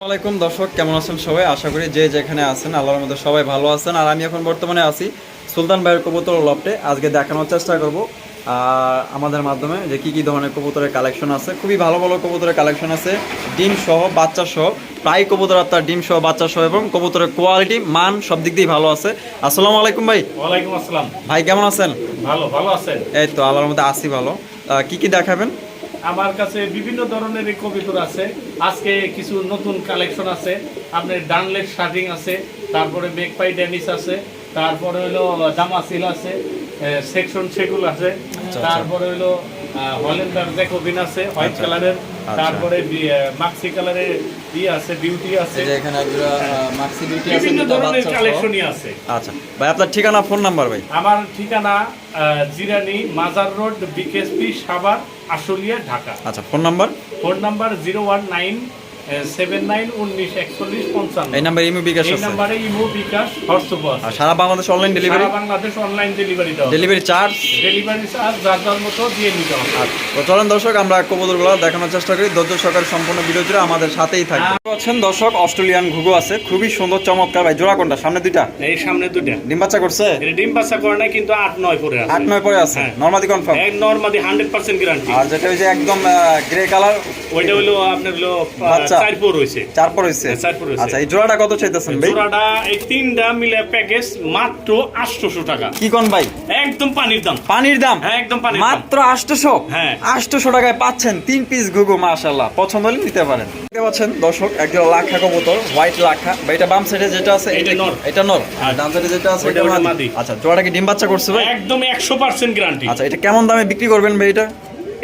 আসসালামাইকুম দর্শক কেমন আছেন সবাই? আশা করি যে যেখানে আছেন আল্লাহর মধ্যে সবাই ভালো আছেন। আর আমি এখন বর্তমানে আছি সুলতান ভাইয়ের কবুতর লফটে। আজকে দেখানোর চেষ্টা করব আর আমাদের মাধ্যমে যে কি কি ধরনের কবুতরের কালেকশন আছে। খুবই ভালো ভালো কবুতরের কালেকশন আছে ডিম সহ বাচ্চা সহ প্রায় কবুতর আপনার ডিম সহ বাচ্চা সহ এবং কবুতরের কোয়ালিটি মান সব দিক দিয়ে ভালো আছে। আসসালামু আলাইকুম ভাই। ওয়ালাইকুম আসসালাম। ভাই কেমন আছেন? ভালো ভালো আছেন? এই তো আল্লাহর মধ্যে আসি ভালো। আহ, কি কি দেখাবেন? আমার কাছে বিভিন্ন ধরনের কবিতর আছে। আজকে কিছু নতুন কালেকশন আছে। আপনার ডানলেট শার্টিং আছে তারপরে মেকপাই ডেনিস আছে তারপরে হলো দামাসিল আছে সেকশন সেগুল আছে। আচ্ছা। তারপরে হলো হলেন্ডার জ্যাকোবিন আছে হোয়াইট আচ্ছা। কালারের আচ্ছা। তারপরে মাক্সি কালারের ই আছে বিউটি আছে। এখানে একজোড়া মাক্সি বিউটি আছে বিভিন্ন ধরনের কালেকশনই আছে। আচ্ছা। ভাই আপনার ঠিকানা ফোন নাম্বার ভাই? আমার ঠিকানা জিরানি মাজার রোড বিকেএসপি সাভার আশুলিয়া ঢাকা। আচ্ছা phone number phone number zero one nine এই নাম্বার ইমো বিকাশ এই আছে। নাম্বারে ইমো বিকাশ হোয়াটসঅ্যাপ আছে আর সারা বাংলাদেশ অনলাইন ডেলিভারি সারা বাংলাদেশ অনলাইন ডেলিভারি দেওয়া ডেলিভারি চার্জ ডেলিভারি চার্জ যার যার মতো দিয়ে নিতে হবে। তো চলেন দর্শক আমরা কবুতরগুলো দেখানোর চেষ্টা করি। ধৈর্য সহকারে সম্পূর্ণ ভিডিও জুড়ে আমাদের সাথেই থাকবে। পাচ্ছেন দর্শক অস্ট্রেলিয়ান ঘুঘু আছে। খুবই সুন্দর চমৎকার। ভাই জোড়া কোনটা? সামনে দুইটা? এই সামনে দুটা ডিম বাচ্চা করছে? ডিম বাচ্চা করে না কিন্তু আট নয় পরে আছে। আট নয় পরে আছে? হ্যাঁ। নর্মাদি কনফার্ম এক নর্মাদি হান্ড্রেড পার্সেন্ট গ্যারান্টি আর যেটা হচ্ছে একদম গ্রে কালার ওইটা হলো আপনার হলো বাচ্চা। চার পর রয়েছে চার পর হয়েছে হ্যাঁ, চার পর হয়েছে। আচ্ছা এই জোড়াটা কত চাইতেছেন ভাই? জোড়াটা এই তিনটা মিলে প্যাকেজ মাত্র আটশোশো টাকা। কি কোন ভাই? একদম পানির দাম। পানির দাম? হ্যাঁ একদম পানির মাত্র আটশোশো? হ্যাঁ। আটশোশো টাকায় পাচ্ছেন তিন পিস ঘুঘু মাশাল্লাহ পছন্দ হলে নিতে পারেন। দেখতে পাচ্ছেন দর্শক একজন লাখা কবুতর হোয়াইট লাখা। বা এটা বাম সাইডে যেটা আছে এটা? নর। এটা নর। হ্যাঁ। ডান সাইডে যেটা আছে এটা মাদি। আচ্ছা জোড়াটা কি ডিম বাচ্চা করছে ভাই? একদম একশো পার্সেন্ট গ্যারান্টি আচ্ছা এটা কেমন দামে বিক্রি করবেন ভাই এটা?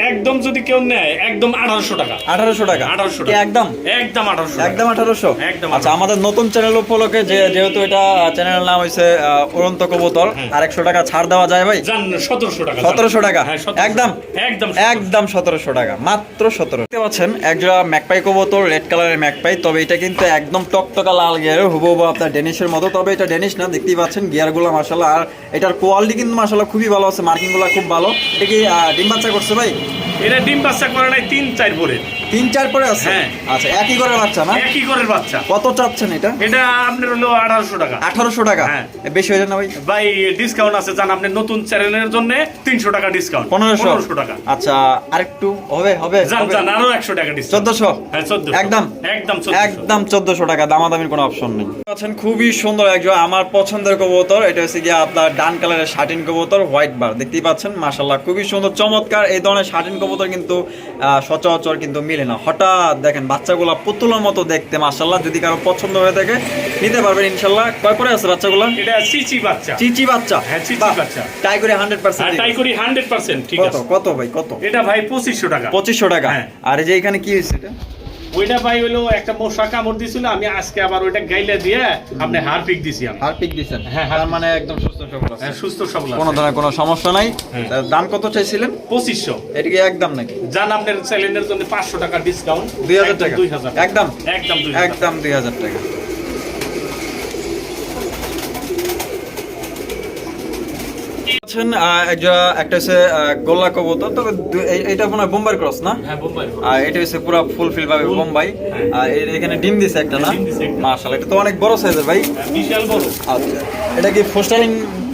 একদম যদি কেউ নেয় একদম আঠারোশো টাকা। আঠারোশো টাকা? 1800 কি টাকা। একদম? একদম আঠারোশো একদম আঠারোশো? একদম আচ্ছা আমাদের নতুন চ্যানেল উপলক্ষে যে যেহেতু এটা চ্যানেলের নাম হয়েছে উড়ন্ত কবুতর হ্যাঁ। আর একশো টাকা ছাড় দেওয়া যায় ভাই? সতেরোশো টাকা সতেরোশো টাকা? হ্যাঁ, 1700 একদম? একদম একদম সতেরোশো টাকা মাত্র সতেরো দেখতে পাচ্ছেন একজোড়া ম্যাকপাই কবুতর রেড কালারের ম্যাকপাই তবে এটা কিন্তু একদম টকটকা লাল গিয়ারের হুবহু আপনার ডেনিশের মতো তবে এটা ডেনিশ না দেখতেই পাচ্ছেন গিয়ারগুলো মাসাল্লাহ আর এটার কোয়ালিটি কিন্তু মাসাল্লাহ খুবই ভালো আছে মার্কিংগুলো খুব ভালো। এটা কি ডিম বাচ্চা করছে ভাই? এটা ডিম বাচ্চা করে নাই তিন চার পরে তিন চার পরে আছে? হ্যাঁ। আচ্ছা একই করে বাচ্চা না? একই বাচ্চা। কত চাচ্ছেন এটা? এটা আপনার হলো আঠারোশো টাকা। আঠারোশো টাকা? হ্যাঁ। বেশি হয়ে যায় না ভাই? ভাই ডিসকাউন্ট আছে জান আপনি নতুন চ্যানেলের জন্য তিনশো টাকা ডিসকাউন্ট পনেরোশো। পনেরোশো টাকা। আচ্ছা আরেকটু হবে হবে জান জান আরও একশো টাকা ডিসকাউন্ট চোদ্দশো? হ্যাঁ চোদ্দ একদম? একদম একদম চোদ্দশো টাকা দামাদামির কোনো অপশন নেই। আছেন খুবই সুন্দর একজন আমার পছন্দের কবুতর। এটা হচ্ছে গিয়ে আপনার ডান কালারের শার্টিন কবুতর হোয়াইট বার। দেখতেই পাচ্ছেন মাশাল্লাহ খুবই সুন্দর চমৎকার। এই ধরনের শার্টিন কবুতর কিন্তু সচরাচর কিন্তু মিলে না হঠাৎ দেখেন বাচ্চাগুলা পুতুলের মতো দেখতে মাসাল্লাহ যদি কারও পছন্দ হয়ে থাকে নিতে পারবেন ইনশাল্লাহ কয় পরে আছে বাচ্চাগুলো? এটা চিচি বাচ্চা। চিচি বাচ্চা? হ্যাঁ, চিচি বাচ্চা। টাই পার্সেন্ট তাই করি হান্ড্রেড পার্সেন্ট ঠিক কত আছে। কত কত ভাই কত? এটা ভাই 2500 টাকা। 2500 টাকা। হ্যাঁ। আর এই যে এখানে কি হইছে এটা? ওইটা ভাই হলো একটা মশা কামড় দিছিল আমি আজকে আবার ওইটা গাইলা দিয়ে আপনি হার পিক দিছি আমি। হার পিক দিছেন? হ্যাঁ, তার মানে একদম সুস্থ সবল আছে। হ্যাঁ, সুস্থ সবল আছে। কোনো ধরনের কোনো সমস্যা নাই। হ্যাঁ। দাম কত চাইছিলেন? 2500 এটা কি একদম নাকি? জান আপনার চ্যালেঞ্জের জন্য পাঁচশো টাকা ডিসকাউন্ট দুই হাজার টাকা? দুই হাজার। একদম? একদম দুই হাজার। একদম দুই হাজার টাকা। আহ, একটা- হচ্ছে গোল্লা কবুতর তবে এইটা মনে হয় বোম্বাই ক্রস না? হ্যাঁ আর এটা হচ্ছে পুরো ফুলফিল ভাবে বোম্বাই। হ্যাঁ। আর এখানে ডিম দিছে একটা না? একটা। মাশাআল্লাহ এটা তো অনেক বড় সাইজের ভাই। হ্যাঁ, বিশাল বড়। আচ্ছা এটা কি ফোস্টারিং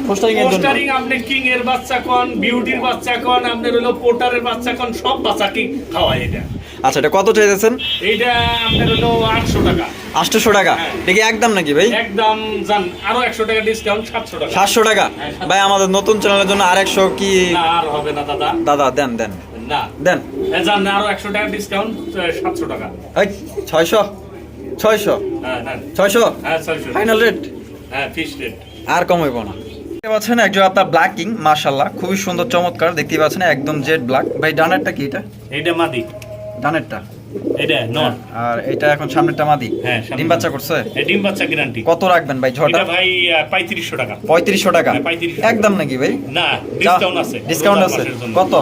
ফোস্টারিং এর জন্য? পোস্টারিং আপনি কিং এর বাচ্চা কোন বিউটির বাচ্চা কোন আপনার হলো পোর্টারের বাচ্চা কোন সব বাচ্চা কি খাওয়ায় এটা। আচ্ছা এটা কত চাইতেছেন? এইটা আপনার হলো আটশো টাকা। আটশোশো টাকা? হ্যাঁ। এটা কি একদম নাকি ভাই? একদম যান আরও একশো টাকা ডিসকাউন্ট সাতশো টাকা। সাতশো টাকা? হ্যাঁ, ভাই আমাদের নতুন চ্যানেলের জন্য আরেকশো কি? না আর হবে না দাদা। দাদা দেন দেন। না। দেন। যান আরও একশো টাকা ডিসকাউন্ট সাতশো টাকা। ছয়শো? ছয়শো? হ্যাঁ হ্যাঁ ছয়শো? হ্যাঁ ফাইনাল রেট হ্যাঁ ফিক্সড রেট আর কম হইব না। দেখতে পাচ্ছেন একজন আপনার ব্ল্যাক কিং মার্শাল্লাহ খুবই সুন্দর চমৎকার। দেখতে পাচ্ছেন একদম জেড ব্ল্যাক ভাই ডানারটা কি এটা? এইটা মাদি। ডানেরটা। এটা নন আর এটা এখন সামনেরটা মাদি। হ্যাঁ। ডিম বাচ্চা করছে? ডিম বাচ্চা গ্যারান্টি কত রাখবেন ভাই ঝড়টা এটা ভাই পঁয়ত্রিশশো টাকা। পঁয়ত্রিশশো টাকা? হ্যাঁ, 3500 একদম নাকি ভাই? না ডিসকাউন্ট আছে। ডিসকাউন্ট আছে। কত?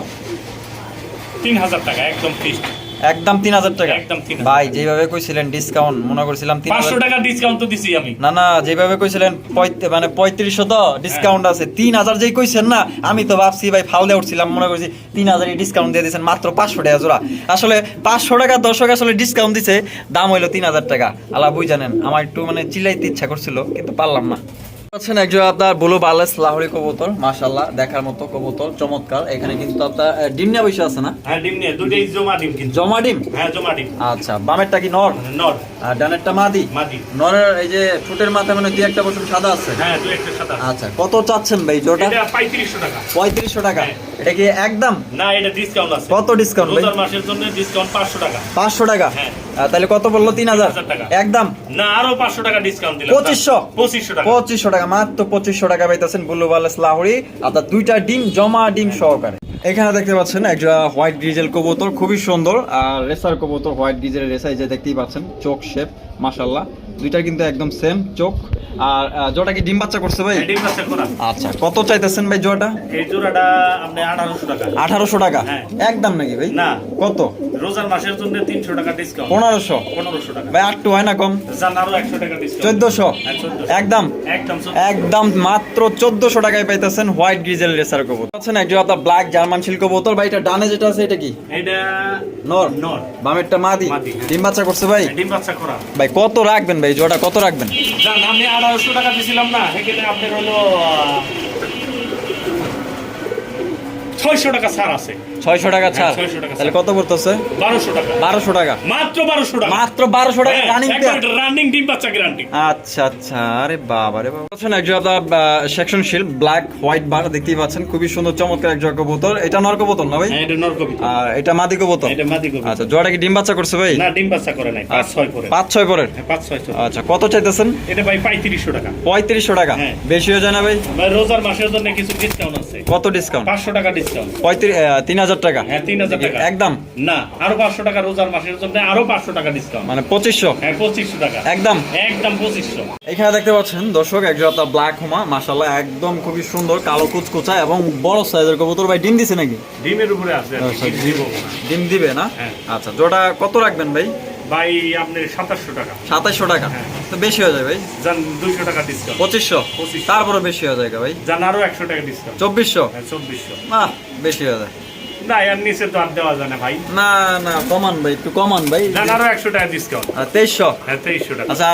তিন হাজার টাকা একদম ফিক্সড একদম তিন হাজার টাকা। একদম ভাই যেভাবে কইছিলেন ডিসকাউন্ট মনে করছিলাম পাঁচশো টাকা ডিসকাউন্ট তো দিছি আমি। না না যেভাবে কইছিলেন মানে পঁয়ত্রিশশো তো ডিসকাউন্ট আছে। তিন হাজার যেই কইছেন না আমি তো ভাবছি ভাই ফাউলে উঠছিলাম মনে করছি তিন হাজারই ডিসকাউন্ট দিয়ে দিয়েছেন মাত্র পাঁচশো টাকা জোড়া। আসলে পাঁচশো টাকা দর্শক আসলে ডিসকাউন্ট দিছে দাম হইল তিন হাজার টাকা। আল্লাহ বুঝ জানেন আমার একটু মানে চিলাইতে ইচ্ছা করছিল কিন্তু পারলাম না। আছেন একজন আপনার ব্লু বালেস লাহোরি কবুতর মাশাল্লাহ দেখার মতো কবুতর চমৎকার। এখানে কিন্তু আপনার ডিম নিয়ে বসে আছে না? হ্যাঁ ডিম নিয়ে দুটোই জমা ডিম কিন্তু। জমা ডিম? হ্যাঁ জমা ডিম। আচ্ছা বামেরটা কি নর? নর। আর ডানেরটা মাদি? মাদি। নরের এই যে ঠোঁটের মাথায় মানে দুই একটা সাদা আছে? হ্যাঁ দু একটা সাদা আচ্ছা কত চাচ্ছেন ভাই জোটা এটা পঁয়ত্রিশশো টাকা। পঁয়ত্রিশশো টাকা। হ্যাঁ। এটা কি একদম? না এটা ডিসকাউন্ট আছে। কত ডিসকাউন্ট ভাই? মাসের জন্য ডিসকাউন্ট পাঁচশো টাকা। পাঁচশো টাকা? হ্যাঁ। তাহলে কত বলল তিন হাজার? 3000 টাকা। একদম? না আরও পাঁচশো টাকা ডিসকাউন্ট দিলাম। পঁচিশশো? পঁচিশশো টাকা। পঁচিশশো টাকা মাত্র পঁচিশশো টাকা পাইতেছেন বুল্লু বালেস লাহোরি আপনার দুইটা ডিম জমা ডিম সহকারে। এখানে দেখতে পাচ্ছেন একটা হোয়াইট ডিজেল কবুতর, খুবই সুন্দর। আর রেসার কবুতর হোয়াইট ডিজেল রেসাই যে দেখতেই পাচ্ছেন, চোখ শেপ মাশাল্লাহ দুইটা কিন্তু একদম সেম চোখ। আর জোটা কি ডিম বাচ্চা করছে ভাই? ডিম বাচ্চা করা। আচ্ছা কত চাইতেছেন ভাই জোটা এই জোড়াটা আপনি আঠারোশো টাকা। আঠারোশো টাকা? হ্যাঁ। একদম নাকি ভাই? না। কত? রোজার মাসের জন্য তিনশো টাকা ডিসকাউন্ট পনেরোশো? পনেরোশো টাকা। ভাই আটটু হয় না কম? জান আরও একশো টাকা ডিসকাউন্ট হ্যাঁ, 1400 একদম? একদম একদম মাত্র চোদ্দশো টাকায় পাইতেছেন হোয়াইট গ্রিজেল রেসার কবুতর। আছেন একজন আপনার ব্ল্যাক জার্মান শিল্ক বোতল ভাই এটা ডানে যেটা আছে এটা কি? এটা নর। নর। বামেরটা মাদি। হ্যাঁ। ডিম বাচ্চা করছে ভাই? ডিম বাচ্চা করা। ভাই কত রাখবেন ভাই? জোড়া কত রাখবেন? আমি আড়াইশো টাকা দিয়েছিলাম না সেখানে আপনার হলো ছয়শো টাকা ছাড় আছে। ছয়শো টাকা ছাড়। তাহলে কত পড়তেছে? বারোশো টাকা। বারোশো টাকা। মাত্র বারোশো টাকা। মাত্র বারোশো টাকা রানিং রানিং ডিম বাচ্চা গ্যারান্টি আচ্ছা আচ্ছা আরে বাবা রে বাবা। আচ্ছা একজন আপনার সেকশন শিল ব্ল্যাক হোয়াইট বার দেখতেই পাচ্ছেন। খুবই সুন্দর চমৎকার একজন কবুতর। এটা নর কবুতর না ভাই? হ্যাঁ এটা নরকবি আর এটা মাদি কবুতর? এটা মাদি আচ্ছা জোড়া কি ডিম বাচ্চা করছে ভাই? না ডিম বাচ্চা করে নাই পাঁচ ছয় করে পাঁচ ছয় পরের? হ্যাঁ, পাঁচ ছয় ছয়। আচ্ছা কত চাইতেছেন? এটা ভাই পঁয়ত্রিশশো টাকা। পঁয়ত্রিশশো টাকা। হ্যাঁ। বেশি হয়ে যায় না ভাই? ভাই রোজার মাসের জন্য কিছু ডিসকাউন্ট আছে। কত ডিসকাউন্ট পাঁচশো টাকা ডিসকাউন্ট পঁয়ত্রিশ তিন হাজার টাকা। হ্যাঁ তিন হাজার টাকা। একদম। না আরও পাঁচশো টাকা রোজার মাসের জন্য আরও পাঁচশো টাকা ডিসকাউন্ট মানে পঁচিশশো। হ্যাঁ পঁচিশশো টাকা। একদম। একদম পঁচিশশো। এখানে দেখতে পাচ্ছেন দর্শক এক জোড়া ব্ল্যাক হোমা মাশাল্লাহ একদম খুবই সুন্দর কালো কুচকুচা এবং বড় সাইজের কবুতর। ভাই ডিম দিছে নাকি? ডিমের উপরে আছে আচ্ছা, ডিম দিব। না। ডিম দিবে না? হ্যাঁ। আচ্ছা জোড়া কত রাখবেন ভাই? ভাই আপনি সাতাশশো টাকা। সাতাইশশো টাকা। হ্যাঁ। তো বেশি হয়ে যায় ভাই? যান দুইশো টাকা ডিসকাউন্ট পঁচিশশো? 2500 তারপরে বেশি হয়ে যায় ভাই? যান আরও একশো টাকা ডিসকাউন্ট চব্বিশশো? হ্যাঁ চব্বিশশো। না বেশি হয়ে যায়। না এর নিচে তো আর দেওয়া যায় না ভাই। না না কমান ভাই একটু কমান ভাই। যান আরও একশো টাকা ডিসকাউন্ট তেইশশো? হ্যাঁ তেইশশো টাকা। আচ্ছা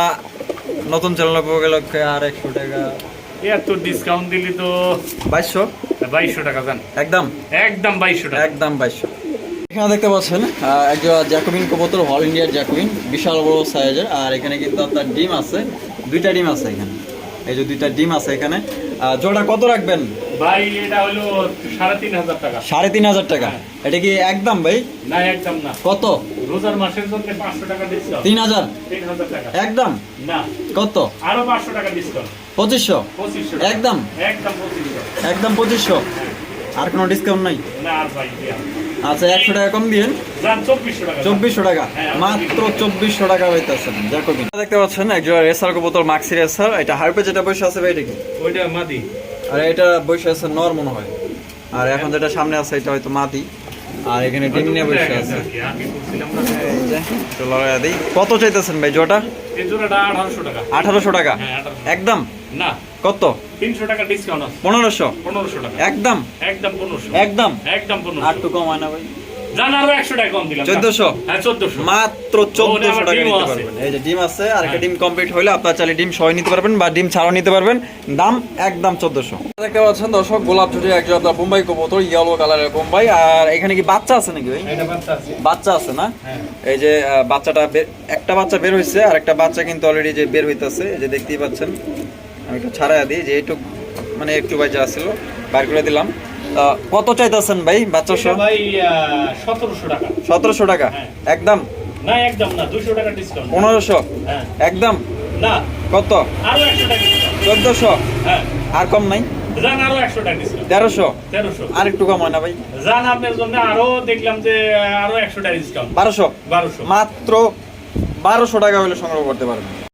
নতুন চ্যানেল আর একশো টাকা। এত ডিসকাউন্ট দিলি তো। বাইশশো? বাইশশো টাকা যান একদম। একদম বাইশশো টাকা। একদম বাইশশো। এখানে দেখতে পাচ্ছেন একজন জ্যাকোবিন কবুতর হল ইন্ডিয়ার জ্যাকোবিন বিশাল বড় সাইজের আর এখানে কিন্তু আপনার ডিম আছে দুইটা ডিম আছে এখানে। এই যে দুইটা ডিম আছে এখানে। জোড়া কত রাখবেন? ভাই এটা হলো সাড়ে তিন হাজার টাকা। সাড়ে তিন হাজার টাকা। এটা কি একদম ভাই? না একদম না। কত? রোজার মাসের জন্য পাঁচশো টাকা ডিসকাউন্ট তিন হাজার? তিন হাজার টাকা। একদম? না। কত? আরও পাঁচশো টাকা ডিসকাউন্ট পঁচিশশো? পঁচিশশো একদম? একদম পঁচিশশো। একদম পঁচিশশো? আর কোনো ডিসকাউন্ট নাই? না আর ভাই আচ্ছা একশো টাকা কম দিন চব্বিশশো টাকা। হ্যাঁ, মাত্র চব্বিশশো টাকা। দেখতে পাচ্ছেন একজন রেসার কবুতর মাক্সি রেসার। এটা হারপে যেটা বসে আছে ভাই এটা কি? ওইটা মাদি। আর এটা বসে আছে নর মনে হয়। আর এখন যেটা সামনে আছে এটা হয়তো মাটি। আর এখানে ডিম নিয়ে বসে আছে। দিই। কত চাইতেছেন ভাই জোটা আঠারোশো টাকা। আঠারোশো টাকা? হ্যাঁ, 1800 একদম? না। কত? তিনশো টাকা ডিসকাউন্ট পনেরোশো? পনেরোশো টাকা। একদম? একদম পনেরোশো। একদম? একদম আর তো কমায় না হয় না আরও টাকা কম দিলাম। হ্যাঁ মাত্র টাকা নিতে পারবেন। এই যে ডিম আছে আর একটা হ্যাঁ। ডিম কমপ্লিট হলে আপনার চাইলে ডিম সহ নিতে পারবেন বা ডিম ছাড়াও নিতে পারবেন। দাম একদম চোদ্দশো। দেখতে পাচ্ছেন দর্শক গোলাপ ঝুটি একজন আপনার বোম্বাই কবুতর ইয়েলো কালারের বোম্বাই। আর এখানে কি বাচ্চা আছে নাকি ভাই? এটা বাচ্চা আছে। বাচ্চা আছে না? হ্যাঁ। এই যে বাচ্চাটা বের- একটা বাচ্চা বের হয়েছে আর একটা বাচ্চা কিন্তু অলরেডি যে বের হইতাছে এই যে দেখতেই পাচ্ছেন। আমি একটু ছাড়াই দিই যে একটু মানে একটু বাচ্চা আসছিল বাইর করে দিলাম। কত চাইতেছেন ভাই বাচ্চা সহ? ভাই সতেরোশো টাকা। সতেরোশো টাকা? হ্যাঁ। একদম? না একদম না দুশো টাকা ডিসকাউন্ট পনেরোশো? হ্যাঁ। একদম? না। কত? আরও একশো টাকা ডিসকাউন্ট চোদ্দশো? হ্যাঁ। আর কম নাই? যান আরও একশো টাকা ডিসকাউন্ট তেরোশো? তেরোশো। আর একটু কম হয় না ভাই? যান আপনার জন্য আরও দেখলাম যে আরও একশো টাকা ডিসকাউন্ট বারোশো? বারোশো। মাত্র বারোশো টাকা হলে সংগ্রহ করতে পারবেন।